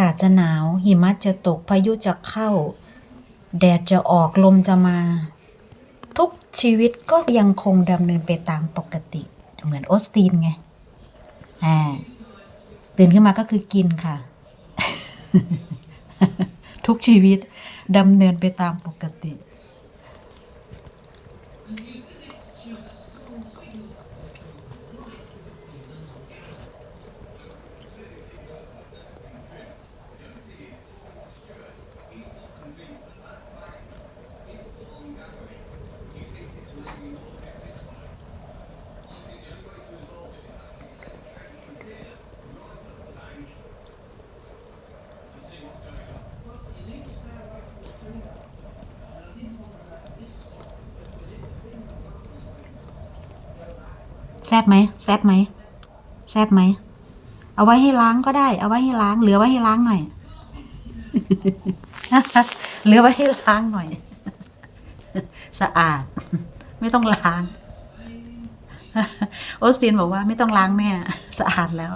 ากาศจะหนาว หิมะจะตกพายุจะเข้า แดดจะออกลมจะมา ทุกชีวิตก็ยังคงดำเนินไปตามปกติ เหมือนโอสตินไงอ่าตื่นขึ้นมาก็คือกินค่ะ ทุกชีวิตดำเนินไปตามปกติ แซบไหมแซบไหมแซบไหม เอาไว้ให้ล้างก็ได้ เอาไว้ให้ล้าง เหลือไว้ให้ล้างหน่อย เหลือไว้ให้ล้างหน่อย สะอาด ไม่ต้องล้าง โอสตินบอกว่าไม่ต้องล้างแม่ สะอาดแล้ว